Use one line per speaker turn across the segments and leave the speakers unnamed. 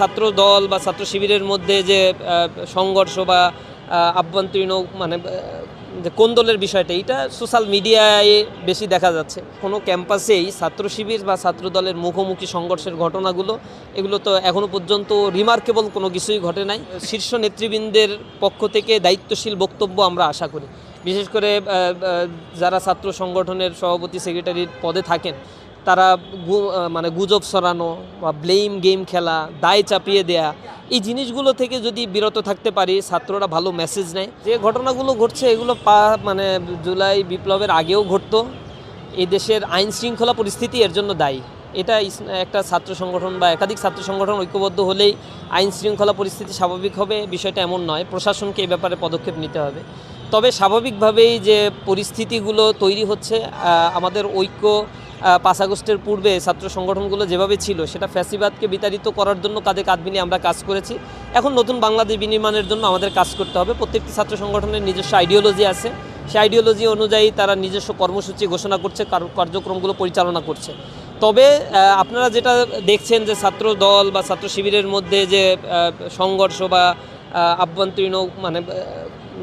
ছাত্র দল বা ছাত্র শিবিরের মধ্যে যে সংঘর্ষ বা আভ্যন্তরীণ মানে যে কোন্দলের বিষয়টা, এটা সোশ্যাল মিডিয়ায় বেশি দেখা যাচ্ছে। কোনো ক্যাম্পাসেই ছাত্র শিবির বা ছাত্র দলের মুখোমুখি সংঘর্ষের ঘটনাগুলো, এগুলো তো এখনও পর্যন্ত রিমার্কেবল কোনো কিছুই ঘটে নাই। শীর্ষ নেতৃবৃন্দের পক্ষ থেকে দায়িত্বশীল বক্তব্য আমরা আশা করি। বিশেষ করে যারা ছাত্র সংগঠনের সভাপতি সেক্রেটারির পদে থাকেন তারা মানে গুজব সরানো বা ব্লেম গেম খেলা, দায় চাপিয়ে দেয়া, এই জিনিসগুলো থেকে যদি বিরত থাকতে পারি, ছাত্ররা ভালো মেসেজ নেয়। যে ঘটনাগুলো ঘটছে, এগুলো পা মানে জুলাই বিপ্লবের আগেও ঘটতো। এই দেশের আইন শৃঙ্খলা পরিস্থিতি এর জন্য দায়ী। এটা একটা ছাত্র সংগঠন বা একাধিক ছাত্র সংগঠন ঐক্যবদ্ধ হলেই আইন শৃঙ্খলা পরিস্থিতি স্বাভাবিক হবে। বিষয়টা এমন নয়, প্রশাসনকে এ ব্যাপারে পদক্ষেপ নিতে হবে। তবে স্বাভাবিকভাবেই যে পরিস্থিতিগুলো তৈরি হচ্ছে আমাদের ঐক্য পাঁচ আগস্টের পূর্বে ছাত্র সংগঠনগুলো যেভাবে ছিল, সেটা ফ্যাসিবাদকে বিতাড়িত করার জন্য কাঁধে কাঁধ মিলিয়ে আমরা কাজ করেছি। এখন নতুন বাংলাদেশ বিনির্মাণের জন্য আমাদের কাজ করতে হবে। প্রত্যেকটি ছাত্র সংগঠনের নিজস্ব আইডিওলজি আছে। সেই আইডিওলজি অনুযায়ী তারা নিজস্ব কর্মসূচি ঘোষণা করছে, কার- কার্যক্রমগুলো পরিচালনা করছে। তবে আপনারা যেটা দেখছেন যে ছাত্র দল বা ছাত্র শিবিরের মধ্যে যে সংঘর্ষ বা আভ্যন্তরীণ মানে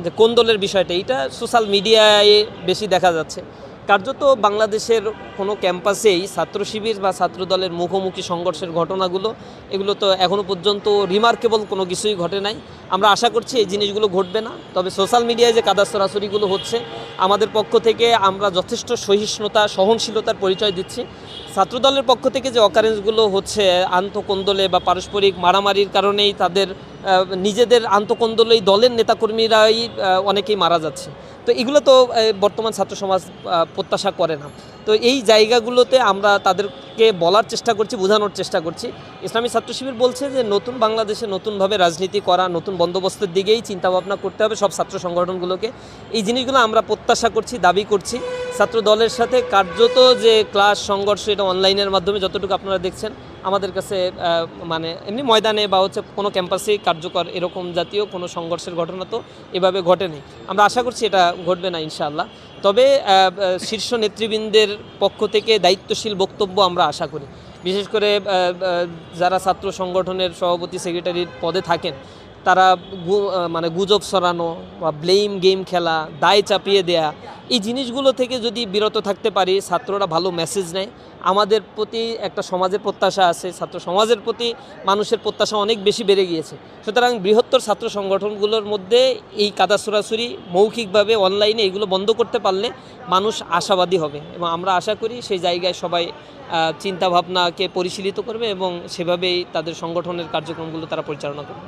যে কোন্দলের বিষয়টা, এটা সোশ্যাল মিডিয়ায় বেশি দেখা যাচ্ছে। কার্যত বাংলাদেশের কোনো ক্যাম্পাসেই ছাত্র শিবির বা ছাত্র দলের মুখোমুখি সংঘর্ষের ঘটনাগুলো, এগুলো তো এখনও পর্যন্ত রিমার্কেবল কোনো কিছুই ঘটে নাই। আমরা আশা করছি এই জিনিসগুলো ঘটবে না। তবে সোশ্যাল মিডিয়ায় যে কাদা সরাসরিগুলো হচ্ছে, আমাদের পক্ষ থেকে আমরা যথেষ্ট সহিষ্ণুতা, সহনশীলতার পরিচয় দিচ্ছি। ছাত্রদলের পক্ষ থেকে যে অকারেন্সগুলো হচ্ছে আন্তঃকন্দলে বা পারস্পরিক মারামারির কারণেই তাদের নিজেদের আন্তঃকন্দলেই দলের নেতাকর্মীরাই অনেকেই মারা যাচ্ছে। তো এগুলো তো বর্তমান ছাত্র সমাজ প্রত্যাশা করে না। তো এই জায়গাগুলোতে আমরা তাদেরকে বলার চেষ্টা করছি, বোঝানোর চেষ্টা করছি। ইসলামী ছাত্র শিবির বলছে যে, নতুন বাংলাদেশে নতুনভাবে রাজনীতি করা, নতুন বন্দোবস্তের দিকেই চিন্তাভাবনা করতে হবে সব ছাত্র সংগঠনগুলোকে। এই জিনিসগুলো আমরা প্রত্যাশা করছি, দাবি করছি। ছাত্র দলের সাথে কার্যত যে ক্লাস, সংঘর্ষ, এটা অনলাইনের মাধ্যমে যতটুকু আপনারা দেখছেন আমাদের কাছে মানে এমনি ময়দানে বা হচ্ছে কোনো ক্যাম্পাসে কার্যকর এরকম জাতীয় কোনো সংঘর্ষের ঘটনা তো এভাবে ঘটেনি। আমরা আশা করছি এটা ঘটবে না ইনশাআল্লাহ। তবে শীর্ষ নেতৃবৃন্দের পক্ষ থেকে দায়িত্বশীল বক্তব্য আমরা আশা করি। বিশেষ করে যারা ছাত্র সংগঠনের সভাপতি, সেক্রেটারির পদে থাকেন তারা মানে গুজব সরানো বা ব্লেম গেম খেলা, দায় চাপিয়ে দেয়া, এই জিনিসগুলো থেকে যদি বিরত থাকতে পারি, ছাত্ররা ভালো মেসেজ নেয়। আমাদের প্রতি একটা সমাজের প্রত্যাশা আছে, ছাত্র সমাজের প্রতি মানুষের প্রত্যাশা অনেক বেশি বেড়ে গিয়েছে। সুতরাং বৃহত্তর ছাত্র সংগঠনগুলোর মধ্যে এই কাদা সরাসরি মৌখিকভাবে অনলাইনে এগুলো বন্ধ করতে পারলে মানুষ আশাবাদী হবে এবং আমরা আশা করি সেই জায়গায় সবাই চিন্তাভাবনাকে পরিশীলিত করবে এবং সেভাবেই তাদের সংগঠনের কার্যক্রমগুলো তারা পরিচালনা করবে।